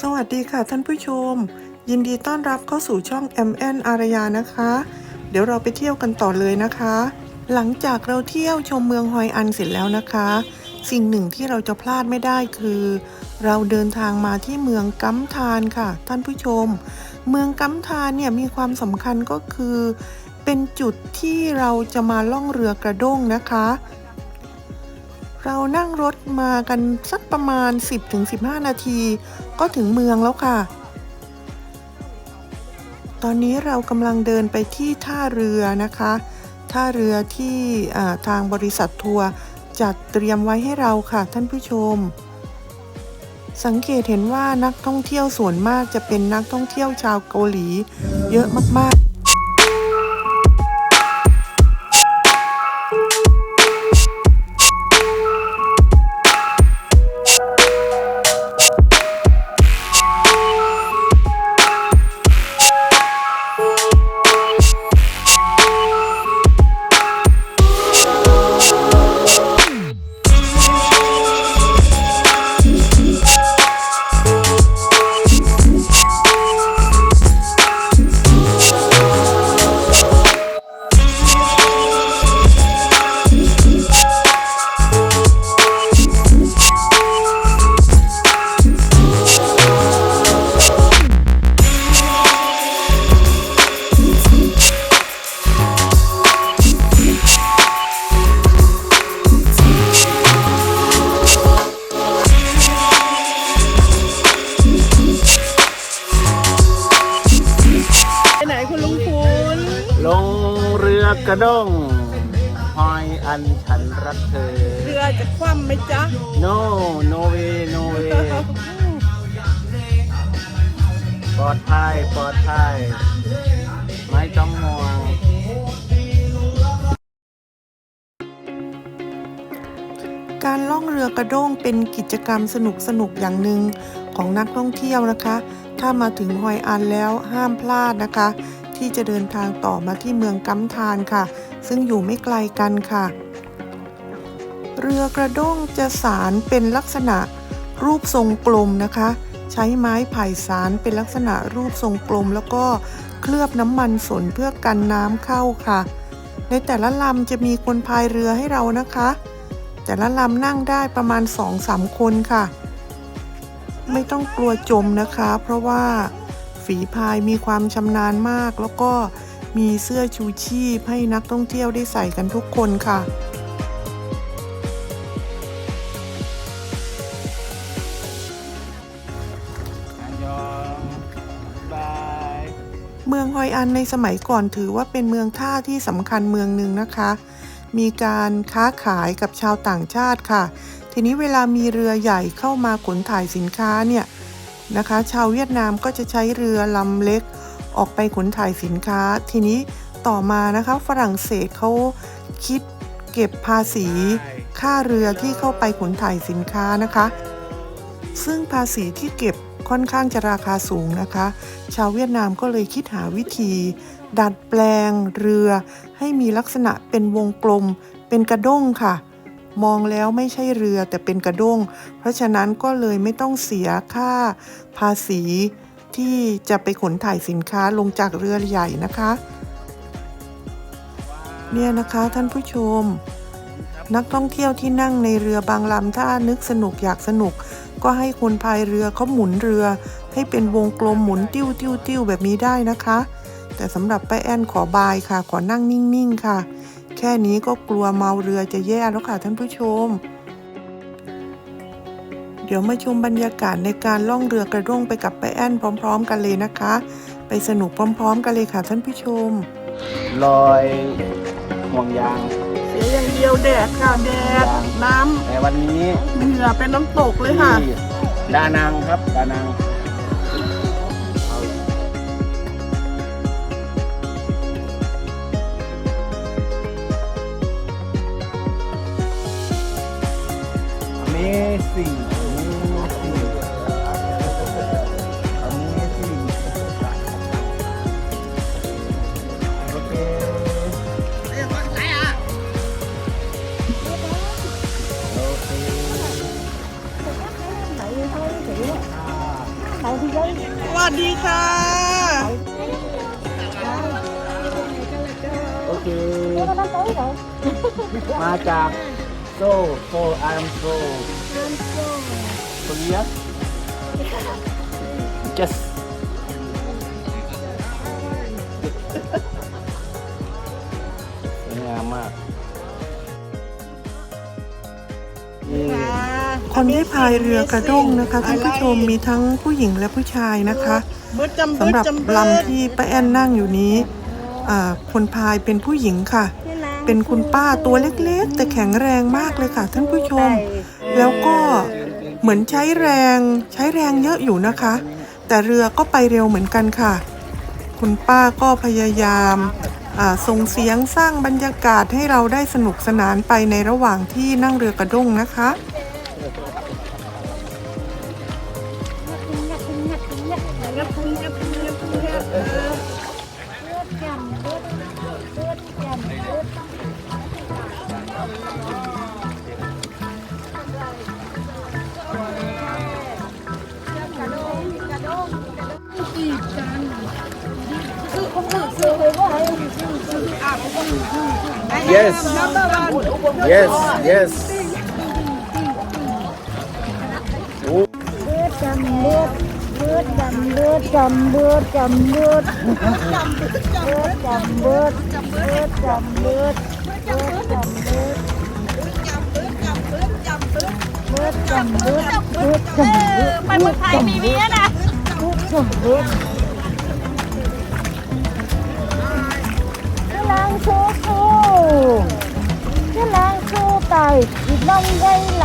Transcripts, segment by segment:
สวัสดีค่ะท่านผู้ชม ยินดีต้อนรับเข้าสู่ช่อง m n อารยานะคะ เดี๋ยวเราไปเที่ยวกันต่อเลยนะคะ หลังจากเราเที่ยวชมเมืองฮอยอันเสร็จแล้วนะคะ สิ่งหนึ่งที่เราจะพลาดไม่ได้คือ เราเดินทางมาที่เมืองกัมทานค่ะ ท่านผู้ชม เมืองกัมทานเนี่ยมีความสำคัญก็คือ เป็นจุดที่เราจะมาล่องเรือกระด้งนะคะ เรานั่งรถมากันสักประมาณ 10-15 นาที ก็ถึงเมืองแล้วค่ะ ตอนนี้เรากำลังเดินไปที่ท่าเรือนะคะ ท่าเรือที่ทางบริษัททัวร์จัดเตรียมไว้ให้เราค่ะท่านผู้ชม สังเกตเห็นว่านักท่องเที่ยวส่วนมากจะเป็นนักท่องเที่ยวชาวเกาหลี เยอะมากๆ กระด้งหอยอันฉันรักเธอ เรือจะคว่ำไหมจ๊ะ no no way no way ปลอดภัยปลอดภัยไม่ต้องห่วงการล่องเรือกระด้งเป็นกิจกรรมสนุกสนุกๆอย่างหนึ่งของนักท่องเที่ยวนะคะ ถ้ามาถึงฮอยอันแล้วห้ามพลาดนะคะ ที่จะเดินทางต่อมาที่เมืองกัมทานค่ะ ซึ่งอยู่ไม่ไกลกันค่ะ เรือกระด้งจะสารเป็นลักษณะรูปทรงกลมนะคะ ใช้ไม้ไผ่สารเป็นลักษณะรูปทรงกลม แล้วก็เคลือบน้ำมันสนเพื่อกันน้ำเข้าค่ะ ในแต่ละลำจะมีคนพายเรือให้เรานะคะ แต่ละลำนั่งได้ประมาณ 2-3 คนค่ะ ไม่ต้องกลัวจมนะคะ เพราะว่า ฝีพายมีความชำนาญมาก แล้วก็มีเสื้อชูชีพให้นักท่องเที่ยวได้ใส่กันทุกคนค่ะอันยองบายเมืองฮอยอันในสมัยก่อนถือว่าเป็นเมืองท่าที่สำคัญเมืองหนึ่งนะคะ มีการค้าขายกับชาวต่างชาติค่ะ ทีนี้เวลามีเรือใหญ่เข้ามาขนถ่ายสินค้าเนี่ย นะคะ ชาวเวียดนามก็จะใช้เรือลำเล็กออกไปขนถ่ายสินค้า ทีนี้ต่อมานะคะฝรั่งเศสเขาคิดเก็บภาษีค่าเรือที่เข้าไปขนถ่ายสินค้านะคะ ซึ่งภาษีที่เก็บค่อนข้างจะราคาสูงนะคะ ชาวเวียดนามก็เลยคิดหาวิธี ดัดแปลงเรือ ให้มีลักษณะเป็นวงกลม เป็นกระด้งค่ะ มองแล้วไม่ใช่เรือแต่เป็นกระด้ง เพราะฉะนั้นก็เลยไม่ต้องเสียค่าภาษีที่จะไปขนถ่ายสินค้าลงจากเรือใหญ่นะคะ เนี่ยนะคะท่านผู้ชม นักท่องเที่ยวที่นั่งในเรือบางลำถ้านึกสนุกอยากสนุก ก็ให้คนพายเรือเขาหมุนเรือ ให้เป็นวงกลมหมุนติ้วติ้วติ้วแบบนี้ได้นะคะ แต่สำหรับป้าแอนขอบายค่ะ ขอนั่งนิ่งๆค่ะ ค่นี้ก็กลัวเมาเรือจะแย่แล้วค่ะท่านผู้ชม เดี๋ยวมาชมบรรยากาศในการล่องเรือกระด้งไปกับป้าแอนพร้อม ๆ กันเลยนะคะ ไปสนุกพร้อม ๆ กันเลยค่ะท่านผู้ชม ลอยห่วงยางเสียอย่างเดียวแดดค่ะแดดน้แต่วันนี้ำเหงื่อเป็นน้ำตกเลยค่ะ ที่ดานังครับดานัง มาจากโซโซอาร์มโซโซเลียส just สวยงามมากนี่คนที่พายเรือกระด้งนะคะท่านผู้ชมมีทั้งผู้หญิงและผู้ชายนะคะสำหรับลำที่ป้าแอนนั่งอยู่นี้อ่า คนพายเป็นผู้หญิงค่ะ เป็นคุณป้าตัวเล็กๆ แต่แข็งแรงมากเลยค่ะ ท่านผู้ชม แล้วก็เหมือนใช้แรงใช้แรงเยอะอยู่นะคะ แต่เรือก็ไปเร็วเหมือนกันค่ะ คุณป้าก็พยายามอ่าส่งเสียงสร้างบรรยากาศให้เราได้สนุกสนานไปในระหว่างที่นั่งเรือกระด้งนะคะ yes yes yes โอ้เลือ ดจำเลือดเลือดจำเลือดจำเลือดจำเลือดเลือดจำเลือดเลือดเลืดจำเลือดเลืดจำเลือดเลืดจำเลือดเลืดจำเลือดไปเมืองไทยมีเมียนะเลืดจำเลือดกำลังสู้สู้กำลังสู้ไต่อีกน้องได้หล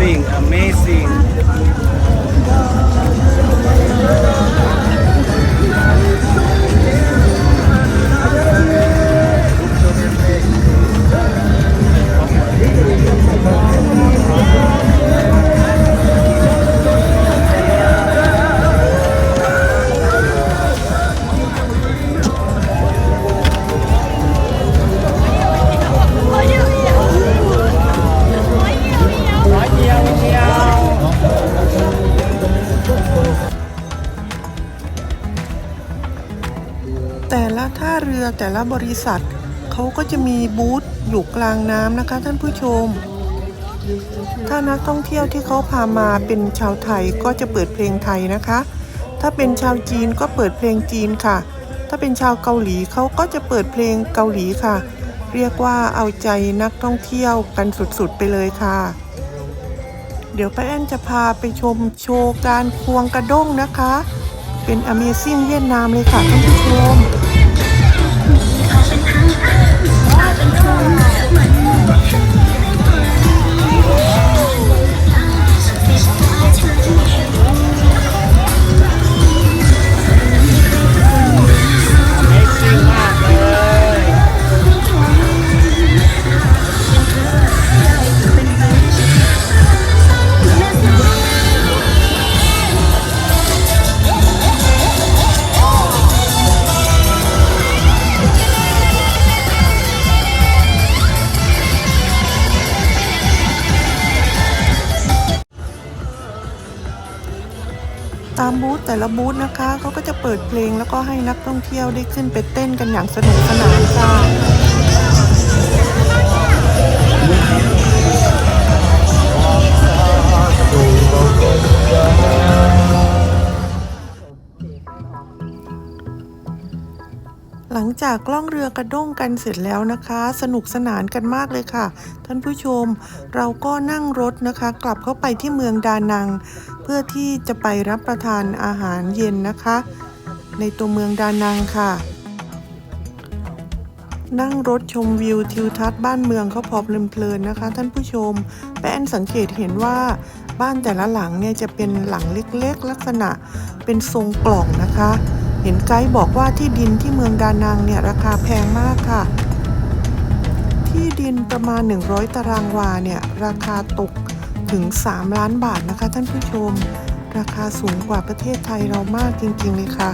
amazing amazing แต่ละท่าเรือแต่ละบริษัทเขาก็จะมีบูธอยู่กลางน้ำนะคะ ท่านผู้ชม ถ้านักท่องเที่ยวที่เขาพามาเป็นชาวไทยก็จะเปิดเพลงไทยนะคะ ถ้าเป็นชาวจีนก็เปิดเพลงจีนค่ะ ถ้าเป็นชาวเกาหลีเขาก็จะเปิดเพลงเกาหลีค่ะ เรียกว่าเอาใจนักท่องเที่ยวกันสุดๆไปเลยค่ะ เดี๋ยวป้าแอนจะพาไปชมโชว์การควงกระด้งนะคะ เป็น Amazing เวียดนามเลยค่ะท่านผู้ชม amazing แต่ละบูธนะคะเขาก็จะเปิดเพลงแล้วก็ให้นักท่องเที่ยวได้ขึ้นไปเต้นกันอย่างสนุกสนานค่ะ จากล่องเรือกระด้งกันเสร็จแล้วนะคะ สนุกสนานกันมากเลยค่ะ ท่านผู้ชม เราก็นั่งรถนะคะ กลับเข้าไปที่เมืองดานัง เพื่อที่จะไปรับประทานอาหารเย็นนะคะ ในตัวเมืองดานังค่ะ นั่งรถชมวิวทิวทัศน์บ้านเมืองเขาพอเพลินๆนะคะ ท่านผู้ชมแป้นสังเกตเห็นว่าบ้านแต่ละหลังเนี่ยจะเป็นหลังเล็กๆ ลักษณะเป็นทรงกล่องนะคะ เห็นไกด์บอกว่าที่ดินที่เมืองดานังเนี่ยราคาแพงมากค่ะ ที่ดินประมาณ 100 ตารางวาเนี่ยราคาตกถึง 3 ล้านบาทนะคะท่านผู้ชม ราคาสูงกว่าประเทศไทยเรามากจริงๆเลยค่ะ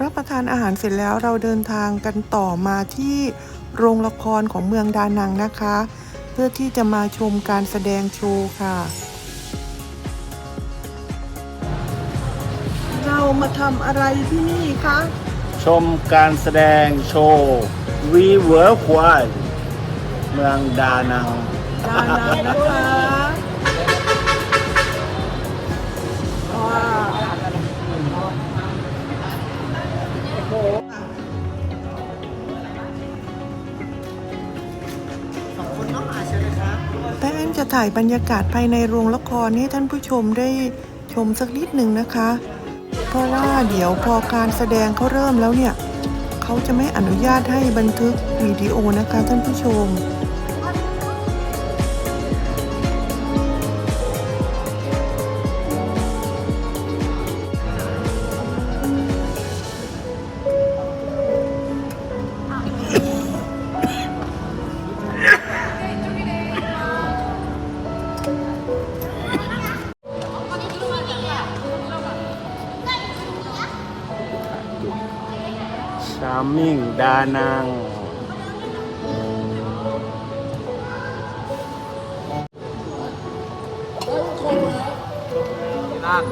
รับประทานอาหารเสร็จแล้วเราเดินทางกันต่อมาที่โรงละครของเมืองดานังนะคะ เพื่อที่จะมาชมการแสดงโชว์ค่ะ เรามาทำอะไรที่นี่คะชมการแสดงโชว์วีเวิร์ควายเมืองดานัง ดานังนะคะ นจะถ่ายบรรยากาศภายในโรงละครให้ท่านผู้ชมได้ชมสักนิดหนึ่งนะคะ เพราะว่าเดี๋ยวพอการแสดงเขาเริ่มแล้วเนี่ย เขาจะไม่อนุญาตให้บันทึกวิดีโอนะคะท่านผู้ชม ดานัง นั่น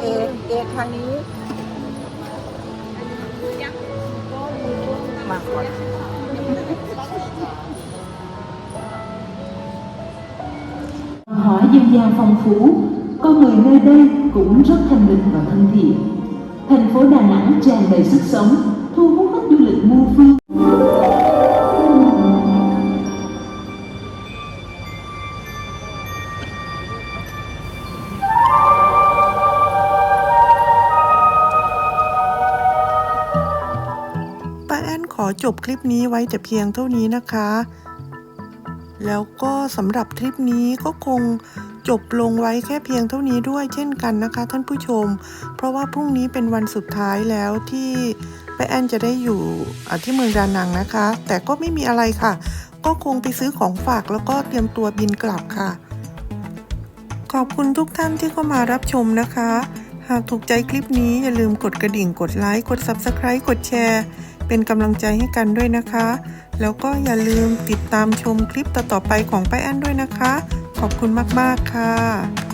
เอเอทางนี้มาก่อน hỏi dân gian phong người nơi đây cũng rất thanh bình và thân thiện. Thành phố Đà Nẵng tràn đầy sức sống, thu hút khách du lịch muôn phương. ป้าแอนขอจบคลิปนี้ไว้แต่เพียงเท่านี้นะคะ แล้วก็สำหรับคลิปนี้ก็คง จบลงไว้แค่เพียงเท่านี้ด้วยเช่นกันนะคะ ท่านผู้ชม เพราะว่าพรุ่งนี้เป็นวันสุดท้ายแล้วที่ป้าแอนจะได้อยู่ที่เมืองดานังนะคะ แต่ก็ไม่มีอะไรค่ะ ก็คงไปซื้อของฝากแล้วก็เตรียมตัวบินกลับค่ะ ขอบคุณทุกท่านที่เข้ามารับชมนะคะ หากถูกใจคลิปนี้อย่าลืมกดกระดิ่งกดไลค์กด Subscribe กดแชร์ เป็นกำลังใจให้กันด้วยนะคะ แล้วก็อย่าลืมติดตามชมคลิปต่อๆไปของป้าแอนด้วยนะคะ ขอบคุณมาก ๆ ค่ะ